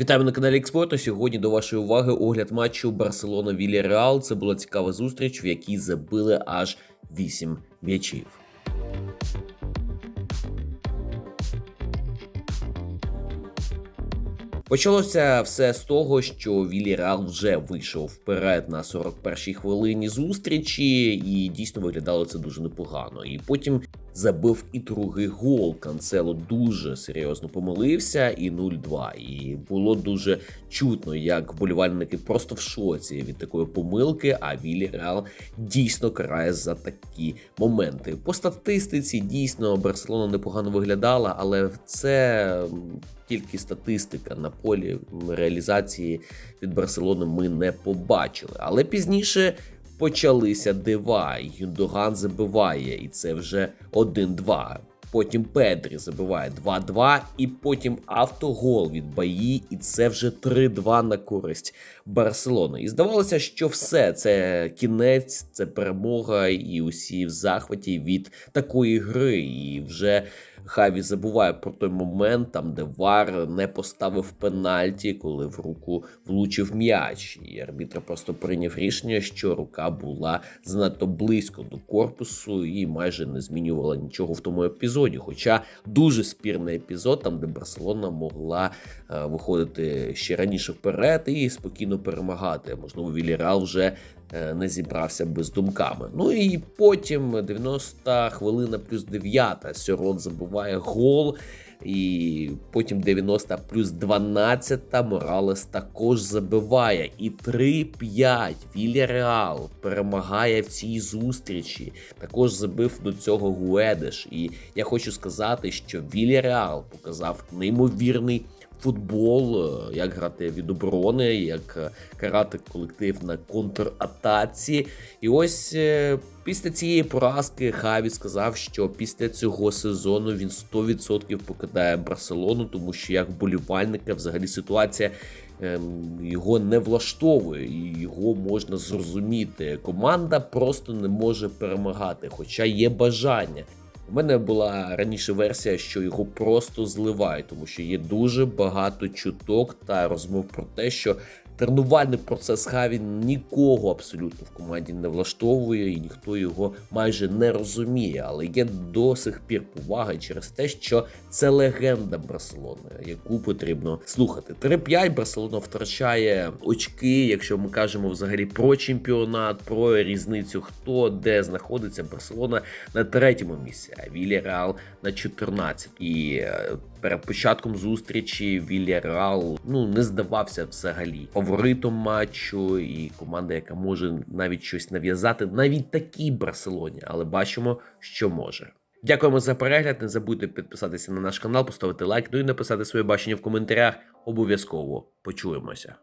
Вітаємо на каналі Експорту. Сьогодні до вашої уваги огляд матчу Барселона Вілі Реал. Це була цікава зустріч, в якій забили аж 8 м'ячів. Почалося все з того, що Вільяреал вже вийшов вперед на 41-й хвилині зустрічі, і дійсно виглядало це дуже непогано. І потім забив і другий гол. Канцело дуже серйозно помилився, і 0-2. І було дуже чутно, як вболівальники просто в шоці від такої помилки. А Вільяреал дійсно карає за такі моменти. По статистиці дійсно Барселона непогано виглядала, але це тільки статистика на полі реалізації від Барселони ми не побачили. Але пізніше почалися дива. Юндоган забиває, і це вже 1-2. Потім Педрі забиває 2-2, і потім автогол від Баї, і це вже 3-2 на користь Барселони. І здавалося, що все це кінець, це перемога, і усі в захваті від такої гри. І вже Хаві забуває про той момент, там де Вар не поставив пенальті, коли в руку влучив м'яч. І арбітр просто прийняв рішення, що рука була занадто близько до корпусу і майже не змінювала нічого в тому епізоді. Хоча дуже спірний епізод, там де Барселона могла е, виходити ще раніше вперед і спокійно перемагати. Можливо, Вілірал вже не зібрався без думками. Ну і потім 90 хвилина плюс 9 Сьорон забуває гол. І потім 90 плюс 12 Моралес також забиває. І 3-5 Вільяреал перемагає в цій зустрічі. Також забив до цього Гуедеш. І я хочу сказати, що Вільяреал показав неймовірний футбол, е, як грати від оборони, як е, карати колектив на контратаці. І ось е, після цієї поразки Хаві сказав, що після цього сезону він 100% покидає Барселону, тому що як вболівальника взагалі ситуація. ем, Його не влаштовує, і його можна зрозуміти. Команда просто не може перемагати, хоча є бажання. У мене була раніше версія, що його просто зливають, тому що є дуже багато чуток та розмов про те, що тренувальний процес Хаві нікого абсолютно в команді не влаштовує, і ніхто його майже не розуміє. Але є до сих пір повага через те, що це легенда Барселони, яку потрібно слухати. 3-5 Барселона втрачає очки, якщо ми кажемо взагалі про чемпіонат, про різницю, хто де знаходиться. Барселона на третьому місці, а Вільяреал на 14. І е, перед початком зустрічі Вільяреал ну не здавався взагалі фаворитом матчу і команда, яка може навіть щось нав'язати, навіть такій Барселоні, але бачимо, що може. Дякуємо за перегляд. Не забудьте підписатися на наш канал, поставити лайк, ну і написати своє бачення в коментарях. Обов'язково почуємося.